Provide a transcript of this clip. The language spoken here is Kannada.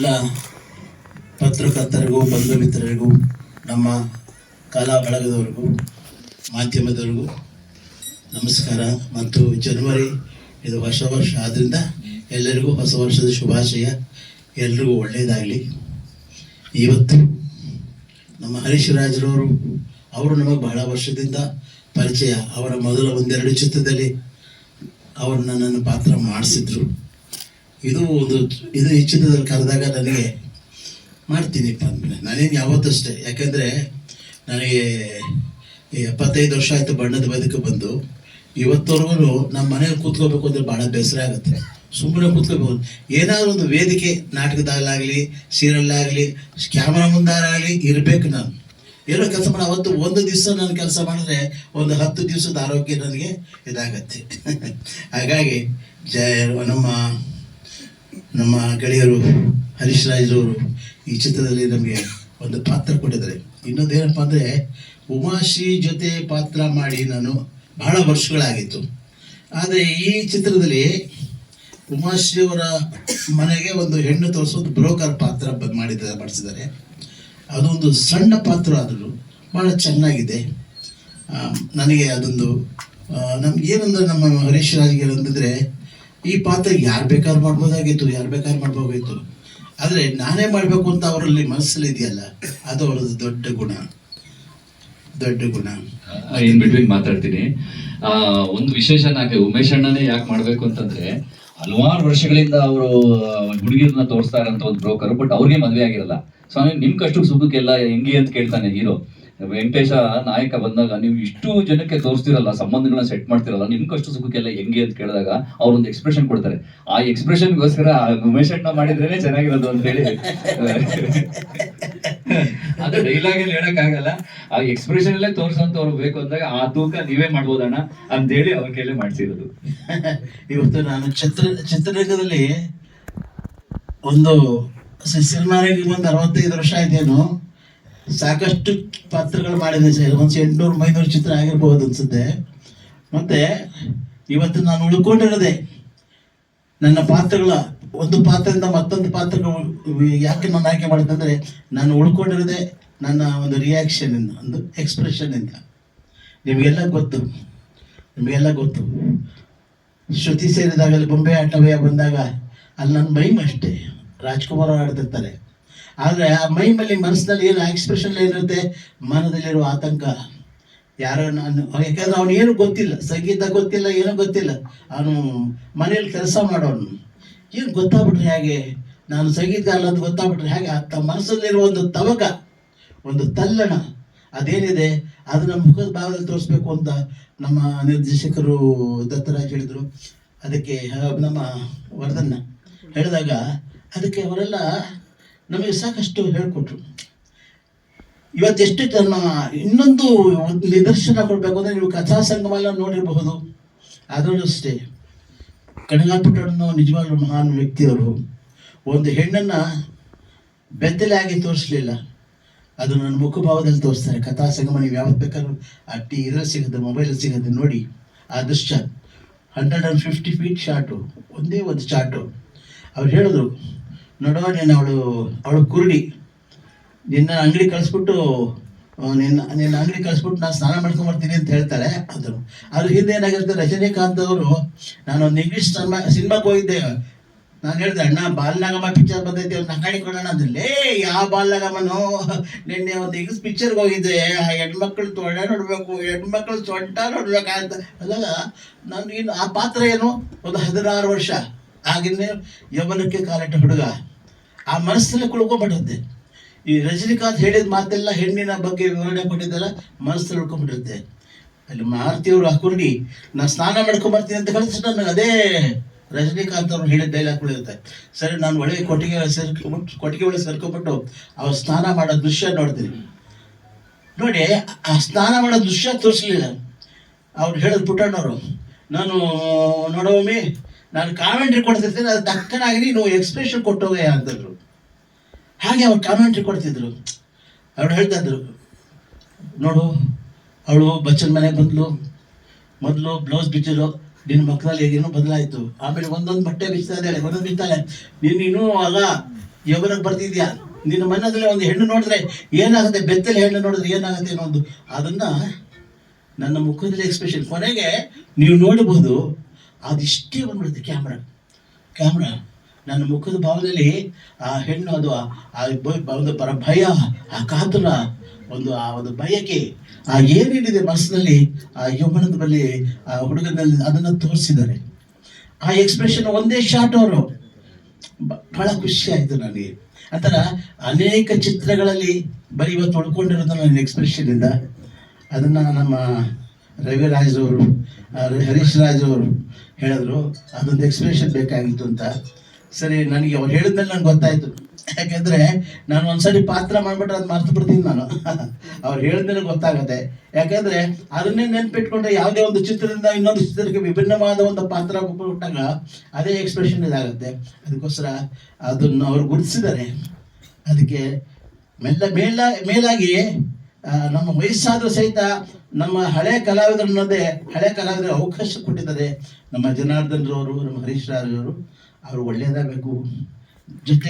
ಎಲ್ಲ ಪತ್ರಕರ್ತರಿಗೂ ಬಂಧು ಮಿತ್ರರಿಗೂ ನಮ್ಮ ಕಲಾ ಬಳಗದವರಿಗೂ, ಮಾಧ್ಯಮದವರಿಗೂ ನಮಸ್ಕಾರ. ಮತ್ತು ಜನವರಿ ಇದು ಹೊಸ ವರ್ಷ. ಆದ್ದರಿಂದ ಎಲ್ಲರಿಗೂ ಹೊಸ ವರ್ಷದ ಶುಭಾಶಯ. ಎಲ್ರಿಗೂ ಒಳ್ಳೆಯದಾಗಲಿ. ಇವತ್ತು ನಮ್ಮ ಹರೀಶ್ ರಾಜರವರು ಅವರು ನಮಗೆ ಬಹಳ ವರ್ಷದಿಂದ ಪರಿಚಯ. ಅವರ ಮೊದಲ ಒಂದೆರಡು ಚಿತ್ರದಲ್ಲಿ ಅವರು ನನ್ನನ್ನು ಪಾತ್ರ ಮಾಡಿಸಿದ್ರು. ಇದು ಒಂದು ಇದು ಈ ಚಿತ್ರದಲ್ಲಿ ಕರೆದಾಗ ನನಗೆ ಮಾಡ್ತೀನಿಪ್ಪ ಅಂದರೆ ನಾನೇನು ಯಾವತ್ತಷ್ಟೇ, ಯಾಕೆಂದರೆ ನನಗೆ ಎಪ್ಪತ್ತೈದು ವರ್ಷ ಆಯಿತು ಬಣ್ಣದ ಬದುಕು ಬಂದು, ಇವತ್ತವರೆಗೂ ನಮ್ಮ ಮನೇಲಿ ಕೂತ್ಕೋಬೇಕು ಅಂದರೆ ಭಾಳ ಬೇಸರ ಆಗುತ್ತೆ. ಸುಮ್ಮನೆ ಕೂತ್ಕೋಬೇಕು. ಏನಾದರೂ ಒಂದು ವೇದಿಕೆ, ನಾಟಕದಲ್ಲಾಗಲಿ, ಸೀರಿಯಲ್ಲಾಗಲಿ, ಕ್ಯಾಮ್ರಾ ಮುಂದಾಗಲಿ ಇರಬೇಕು ನಾನು. ಏನೋ ಕೆಲಸ ಮಾಡಿ, ಅವತ್ತು ಒಂದು ದಿವಸ ನಾನು ಕೆಲಸ ಮಾಡಿದ್ರೆ ಒಂದು ಹತ್ತು ದಿವಸದ ಆರೋಗ್ಯ ನನಗೆ ಇದಾಗತ್ತೆ. ಹಾಗಾಗಿ ಜಯ ನಮ್ಮ ನಮ್ಮ ಗೆಳೆಯರು ಹರೀಶ್ ರಾಜ್ರವರು ಈ ಚಿತ್ರದಲ್ಲಿ ನಮಗೆ ಒಂದು ಪಾತ್ರ ಕೊಟ್ಟಿದ್ದಾರೆ. ಇನ್ನೊಂದೇನಪ್ಪ ಅಂದರೆ ಉಮಾಶ್ರೀ ಜೊತೆ ಪಾತ್ರ ಮಾಡಿ ನಾನು ಬಹಳ ವರ್ಷಗಳಾಗಿತ್ತು. ಆದರೆ ಈ ಚಿತ್ರದಲ್ಲಿ ಉಮಾಶ್ರೀ ಅವರ ಮನೆಗೆ ಒಂದು ಹೆಣ್ಣು ತೋರಿಸೋದು ಬ್ರೋಕರ್ ಪಾತ್ರ ಬ ಮಾಡಿದ್ದಾರೆ ಬಡಿಸಿದ್ದಾರೆ ಅದೊಂದು ಸಣ್ಣ ಪಾತ್ರ ಆದರೂ ಭಾಳ ಚೆನ್ನಾಗಿದೆ. ನನಗೆ ಅದೊಂದು ನಮ್ಗೆ ಏನಂದ್ರೆ ನಮ್ಮ ಹರೀಶ್ ರಾಜ್ಗೆ ಏನಂತಂದರೆ ಈ ಪಾತ್ರ ಯಾರು ಬೇಕಾದ್ರೂ ಮಾಡ್ಬೋದಾಗಿತ್ತು, ಯಾರು ಬೇಕಾದ್ರೂ ಮಾಡ್ಬೋದಾಗಿತ್ತು. ಆದರೆ ನಾನೇ ಮಾಡಬೇಕು ಅಂತ ಅವರಲ್ಲಿ ಮನಸ್ಸಲ್ಲಿ ಇದೆಯಲ್ಲ, ಅದು ಅವರದ್ದು ದೊಡ್ಡ ಗುಣ. ದೊಡ್ಡ ಗುಣ. ಇನ್ ಬಿಟ್ವೀನ್ ಮಾತಾಡ್ತೀನಿ. ಒಂದು ವಿಶೇಷ ನಾಕೆ ಉಮೇಶ್ ಅಣ್ಣನೇ ಯಾಕೆ ಮಾಡಬೇಕು ಅಂತಂದ್ರೆ, ಹಲವಾರು ವರ್ಷಗಳಿಂದ ಅವರು ಹುಡುಗಿರನ್ನ ತೋರಿಸ್ತಾ ಇರೋಂಥ ಒಂದು ಬ್ರೋಕರ್, ಬಟ್ ಅವ್ರಿಗೆ ಮದುವೆ ಆಗಿರಲ್ಲ. ಸೊ ನಿಮ್ ಕಷ್ಟಕ್ಕೆ ಸುಖಕ್ಕೆಲ್ಲ ಹೆಂಗೆ ಅಂತ ಕೇಳ್ತಾನೆ ಹೀರೋ. ವೆಂಕಟೇಶ ನಾಯಕ ಬಂದಾಗ ನೀವು ಇಷ್ಟು ಜನಕ್ಕೆ ತೋರಿಸ್ತಿರಲ್ಲ ಸಂಬಂಧಗಳನ್ನ ಸೆಟ್ ಮಾಡ್ತಿರಲ್ಲ ನಿಮ್ ಕಷ್ಟ ಸುಖಕ್ಕೆಲ್ಲ ಹೆಂಗೆ ಅಂತ ಕೇಳಿದಾಗ ಅವ್ರೊಂದು ಎಕ್ಸ್ಪ್ರೆಷನ್ ಕೊಡ್ತಾರೆ. ಆ ಎಕ್ಸ್ಪ್ರೆಷನ್ಗೋಸ್ಕರ ಉಮೇಶ್ ಅಣ್ಣ ಮಾಡಿದ್ರೇನೆ ಚೆನ್ನಾಗಿರೋದು ಅಂತ ಹೇಳಿ ಅದು ಡೈಲಾಗ್ ಅಲ್ಲಿ ಹೇಳಕ್ ಆಗಲ್ಲ ಆ ಎಕ್ಸ್ಪ್ರೆಷನ್ ಅಲ್ಲೇ ತೋರ್ಸಂತವ್ರು ಬೇಕು ಅಂದಾಗ ಆ ತೂಕ ನೀವೇ ಮಾಡ್ಬೋದಣ್ಣ ಅಂತ ಹೇಳಿ ಅವ್ರ ಕೈಲೇ ಮಾಡ್ಸಿರೋದು. ಇವತ್ತು ನಾನು ಚಿತ್ರ, ಚಿತ್ರರಂಗದಲ್ಲಿ ಒಂದು ಸಿ- ಸಿನಿಮಾಗೆ ಒಂದು ಅರವತ್ತೈದು ವರ್ಷ ಆಯ್ತೇನು ಸಾಕಷ್ಟು ಪಾತ್ರಗಳು ಮಾಡಿದೆ ಸರ್. ಒಂದು ಎಂಟುನೂರು ಐನೂರು ಚಿತ್ರ ಆಗಿರ್ಬೋದು ಅನ್ಸುತ್ತೆ. ಮತ್ತೆ ಇವತ್ತು ನಾನು ಉಳ್ಕೊಂಡಿರೋದೆ ನನ್ನ ಪಾತ್ರಗಳ, ಒಂದು ಪಾತ್ರದಿಂದ ಮತ್ತೊಂದು ಪಾತ್ರಗಳು ಯಾಕೆ ನಾನು ಆಯ್ಕೆ ಮಾಡಿದೆ ಅಂದರೆ ನಾನು ಉಳ್ಕೊಂಡಿರೋದೆ ನನ್ನ ಒಂದು ರಿಯಾಕ್ಷನಿಂದ ಒಂದು ಎಕ್ಸ್ಪ್ರೆಷನಿಂದ ನಿಮಗೆಲ್ಲ ಗೊತ್ತು. ನಿಮಗೆಲ್ಲ ಗೊತ್ತು. ಶ್ರುತಿ ಸೇರಿದಾಗಲಿ, ಬೊಂಬೆ ಆಟವೇ ಬಂದಾಗ ಅಲ್ಲಿ ನನ್ನ ಮೈಮ್ ಅಷ್ಟೇ ರಾಜ್ಕುಮಾರ್ ಆಡ್ತಿರ್ತಾರೆ. ಆದರೆ ಆ ಮೈಮಲ್ಲಿ ಮನಸ್ಸಿನಲ್ಲಿ ಏನು ಎಕ್ಸ್ಪ್ರೆಷನ್ ಏನಿರುತ್ತೆ ಮನದಲ್ಲಿರುವ ಆತಂಕ. ಯಾರೋ ನಾನು ಯಾಕಂದ್ರೆ ಅವನು ಏನು ಗೊತ್ತಿಲ್ಲ. ಸಂಗೀತ ಗೊತ್ತಿಲ್ಲ, ಏನೂ ಗೊತ್ತಿಲ್ಲ. ಅವನು ಮನೇಲಿ ಕೆಲಸ ಮಾಡೋನು. ಏನು ಗೊತ್ತಾಗ್ಬಿಟ್ರೆ ಹೇಗೆ? ನಾನು ಸಂಗೀತ ಅಲ್ಲ ಅಂತ ಗೊತ್ತಾಗ್ಬಿಟ್ರೆ ಹೇಗೆ? ಆ ತ ಮನಸ್ಸಲ್ಲಿರುವ ಒಂದು ತವಕ, ಒಂದು ತಲ್ಲಣ, ಅದೇನಿದೆ? ಅದನ್ನ ಮುಖದ ಭಾಗದಲ್ಲಿ ತೋರಿಸ್ಬೇಕು ಅಂತ ನಮ್ಮ ನಿರ್ದೇಶಕರು ದತ್ತರಾಜ್ ಹೇಳಿದರು. ಅದಕ್ಕೆ ನಮ್ಮ ವರದನ್ನ ಹೇಳಿದಾಗ, ಅದಕ್ಕೆ ಅವರೆಲ್ಲ ನಮಗೆ ಸಾಕಷ್ಟು ಹೇಳಿಕೊಟ್ರು. ಇವತ್ತೆಷ್ಟು ತನ್ನ ಇನ್ನೊಂದು ನಿದರ್ಶನ ಕೊಡಬೇಕು ಅಂದರೆ ನೀವು ಕಥಾ ಸಂಗಮೆಲ್ಲ ನೋಡಿರಬಹುದು. ಅದರಲ್ಲೂ ಅಷ್ಟೇ ಕಣಗಾಪುಟ್ಟಣ್ಣು ನಿಜವಾಗ್ಲೂ ಮಹಾನ್ ವ್ಯಕ್ತಿಯವರು. ಒಂದು ಹೆಣ್ಣನ್ನು ಬೆತ್ತಲಾಗಿ ತೋರಿಸಲಿಲ್ಲ. ಅದು ನನ್ನ ಮುಖಭಾವದಲ್ಲಿ ತೋರಿಸ್ತಾರೆ. ಕಥಾ ಸಂಗಮ ನೀವು ಯಾವತ್ತು ಬೇಕಾದ್ರೂ ಆ ಟಿ ಇದ್ರಲ್ಲಿ ಸಿಗುತ್ತೆ ಮೊಬೈಲಲ್ಲಿ ಸಿಗುತ್ತೆ ನೋಡಿ. ಆ ದೃಶ್ಯ hundred and fifty feet shot ಒಂದೇ ಒಂದು ಶಾರ್ಟು ಅವ್ರು ಹೇಳಿದ್ರು ನೋಡುವ ನೀನು ಅವಳು ಅವಳು ಕುರುಡಿ. ನಿನ್ನ ಅಂಗಡಿ ಕಳಿಸ್ಬಿಟ್ಟು ನಿನ್ನ ನಿನ್ನ ಅಂಗಡಿ ಕಳಿಸ್ಬಿಟ್ಟು ನಾನು ಸ್ನಾನ ಮಾಡ್ಕೊಂಬರ್ತೀನಿ ಅಂತ ಹೇಳ್ತಾರೆ, ಅದು. ಅದ್ರ ಹಿಂದೆ ಏನಾಗಿರುತ್ತೆ ರಜನಿಕಾಂತ್ ಅವರು, ನಾನೊಂದು ಇಂಗ್ಲೀಷ್ ಸಿನಿಮಾ, ಸಿನಿಮಾಗೆ ಹೋಗಿದ್ದೆ. ನಾನು ಹೇಳಿದೆ, ಅಣ್ಣ ಬಾಲ್ನಾಗಮ್ಮ ಪಿಕ್ಚರ್ ಬಂದೈತಿ ಒಂದು ಅಂಗಡಿ ಕೊಡೋಣ ಅಂದ್ರಲ್ಲೇ ಯಾವ ಬಾಲ್ನಾಗಮ್ಮನು ನಿನ್ನೆ ಒಂದು ಇಂಗ್ಲೀಷ್ ಪಿಕ್ಚರ್ಗೆ ಹೋಗಿದ್ದೆ. ಆ ಹೆಣ್ಮಕ್ಳು ತೊಡೆ ನೋಡಬೇಕು, ಹೆಣ್ಮಕ್ಳು ಸೊಂಟ ನೋಡ್ಬೇಕಂತ. ಅದಾಗ ನಾನು ಇನ್ನು ಆ ಪಾತ್ರ ಏನು? ಒಂದು ಹದಿನಾರು ವರ್ಷ. ಆಗಿನ್ನೇ ಯೌವನಕ್ಕೆ ಕಾಲಿಟ್ಟ ಹುಡುಗ ಆ ಮನಸ್ಸಲ್ಲಿ ಕುಳ್ಕೊಂಡ್ಬಿಡುತ್ತೆ ಈ ರಜನಿಕಾಂತ್ ಹೇಳಿದ ಮಾತೆಲ್ಲ ಹೆಣ್ಣಿನ ಬಗ್ಗೆ ವಿವರಣೆ ಕೊಟ್ಟಿದ್ದೆಲ್ಲ ಮನಸ್ಸಲ್ಲಿ ಉಳ್ಕೊಂಡ್ಬಿಟ್ಟಿರುತ್ತೆ ಅಲ್ಲಿ ಮಾರುತಿಯವರು ಹಾಕೊಂಡು ನಾ ಸ್ನಾನ ಮಾಡ್ಕೊಂಬರ್ತೀನಿ ಅಂತ ಕಳಿಸಿ ನನಗೆ ಅದೇ ರಜನಿಕಾಂತ್ ಅವ್ರು ಹೇಳಿದ ಡೈಲಾಗ್ ಕುಳಿರುತ್ತೆ ಸರಿ, ನಾನು ಒಳಗೆ ಕೊಟ್ಟಿಗೆ ಸೇರ್ಕೊಂಬಿಟ್ಟು ಕೊಟ್ಟಿಗೆ ಒಳಗೆ ಸೇರ್ಕೊಂಬಿಟ್ಟು ಅವ್ರು ಸ್ನಾನ ಮಾಡೋ ದೃಶ್ಯ ನೋಡ್ತೀನಿ. ನೋಡಿ, ಆ ಸ್ನಾನ ಮಾಡೋ ದೃಶ್ಯ ತೋರಿಸ್ಲಿಲ್ಲ. ಅವ್ರು ಹೇಳಿದ ಪುಟ್ಟಣ್ಣವರು, ನಾನು ನೋಡೋಮಿ ನಾನು ಕಾಮೆಂಟ್ರಿ ಕೊಡ್ತಿರ್ತೀನಿ, ಅದು ತಕ್ಕನಾಗಿ ನೀನು ಎಕ್ಸ್ಪ್ರೆಷನ್ ಕೊಟ್ಟೋಗ ಅಂತಂದ್ರು. ಹಾಗೆ ಅವ್ರು ಕಾಮೆಂಟ್ರಿ ಕೊಡ್ತಿದ್ರು. ಅವ್ರು ಹೇಳ್ತಾ ಇದ್ರು, ನೋಡು, ಅವಳು ಬಚ್ಚನ ಮನೆಗೆ ಬಂದ್ಲು. ಮೊದಲು ಬ್ಲೌಸ್ ಬಿಚ್ಚಿದ್ರು. ನಿನ್ನ ಮಕ್ಕಳಲ್ಲಿ ಏನೋ ಬದಲಾಯಿತು. ಆಮೇಲೆ ಒಂದೊಂದು ಬಟ್ಟೆ ಬಿಚ್ತಾ ಇದ್ದಾಳೆ, ಒಂದೊಂದು ಬಿತ್ತಾಳೆ ನೀನು ಇನ್ನೂ ಆಗ ಯೌವನಕ್ಕೆ ಬರ್ತಿದ್ಯಾ? ನಿನ್ನ ಮನದಲ್ಲಿ ಒಂದು ಹೆಣ್ಣು ನೋಡಿದ್ರೆ ಏನಾಗುತ್ತೆ? ಬೆತ್ತಲೆ ಹೆಣ್ಣು ನೋಡಿದ್ರೆ ಏನಾಗುತ್ತೆ ಅನ್ನೋ ಒಂದು ಅದನ್ನ ನನ್ನ ಮುಖದಲ್ಲಿ ಎಕ್ಸ್ಪ್ರೆಷನ್ ಕೊನೆಗೆ ನೀವು ನೋಡಬಹುದು ಅದಿಷ್ಟೇ ಬಂದ್ಬಿಡುತ್ತೆ ಕ್ಯಾಮ್ರಾ ಕ್ಯಾಮ್ರಾ ನನ್ನ ಮುಖದ ಭಾವದಲ್ಲಿ ಆ ಹೆಣ್ಣು ಅದು ಆ- ಒಂದು ಪರ ಭಯ, ಆ ಕಾತುರ, ಒಂದು ಆ, ಒಂದು ಬಯಕೆ, ಆ ಏನೇನಿದೆ ಮನಸ್ಸಿನಲ್ಲಿ, ಆ ಯೌವನದ ಬಳಿ ಆ ಹುಡುಗನಲ್ಲಿ ಅದನ್ನು ತೋರಿಸಿದ್ದಾರೆ. ಆ ಎಕ್ಸ್ಪ್ರೆಷನ್ ಒಂದೇ ಶಾಟ್ ಅವರು. ಬಹಳ ಖುಷಿ ಆಯಿತು ನನಗೆ. ಆ ಥರ ಅನೇಕ ಚಿತ್ರಗಳಲ್ಲಿ ಬರೀ ಇವತ್ತು ಉಳ್ಕೊಂಡಿರೋದು ನನ್ನ ಎಕ್ಸ್ಪ್ರೆಷನ್ ಇಂದ. ಅದನ್ನು ನಮ್ಮ ರವಿರಾಜ್ ಅವರು ಹರೀಶ್ ರಾಜ್ ಅವರು ಹೇಳಿದ್ರು, ಅದೊಂದು ಎಕ್ಸ್ಪ್ರೆಷನ್ ಬೇಕಾಗಿತ್ತು ಅಂತ. ಸರಿ, ನನಗೆ ಅವ್ರು ಹೇಳಿದ್ಮೇಲೆ ನಂಗೆ ಗೊತ್ತಾಯ್ತು. ಯಾಕೆಂದ್ರೆ ನಾನು ಒಂದ್ಸರಿ ಪಾತ್ರ ಮಾಡ್ಬಿಟ್ರೆ ಅದು ಮರ್ತು ಬಿಡ್ತೀನಿ ನಾನು. ಅವ್ರು ಹೇಳಿದ್ಮೇಲೆ ಗೊತ್ತಾಗುತ್ತೆ. ಯಾಕೆಂದ್ರೆ ಅದನ್ನೇ ನೆನ್ಪಿಟ್ಕೊಂಡ್ರೆ ಯಾವುದೇ ಒಂದು ಚಿತ್ರದಿಂದ ಇನ್ನೊಂದು ಚಿತ್ರಕ್ಕೆ ವಿಭಿನ್ನವಾದ ಒಂದು ಪಾತ್ರ ಕೊಟ್ಟಾಗ ಅದೇ ಎಕ್ಸ್ಪ್ರೆಷನ್ ಇದಾಗುತ್ತೆ. ಅದಕ್ಕೋಸ್ಕರ ಅದನ್ನು ಅವ್ರು ಗುರುತಿಸಿದ್ದಾರೆ. ಅದಕ್ಕೆ ಮೆಲ್ಲ ಮೇಲ ಮೇಲಾಗಿ ನಮ್ಮ ವಯಸ್ಸಾದರೂ ಸಹಿತ ನಮ್ಮ ಹಳೆ ಕಲಾವಿದರನ್ನದೇ ಹಳೆ ಕಲಾವಿದರ ಅವಕಾಶ ಕೊಟ್ಟಿದ್ದಾರೆ. ನಮ್ಮ ಜನಾರ್ದನ್ ರವರು ನಮ್ಮ ಹರೀಶ್ ರಾಜ್ ಅವರು ಅವರು ಒಳ್ಳೆಯದಾಗಬೇಕು. ಜೊತೆ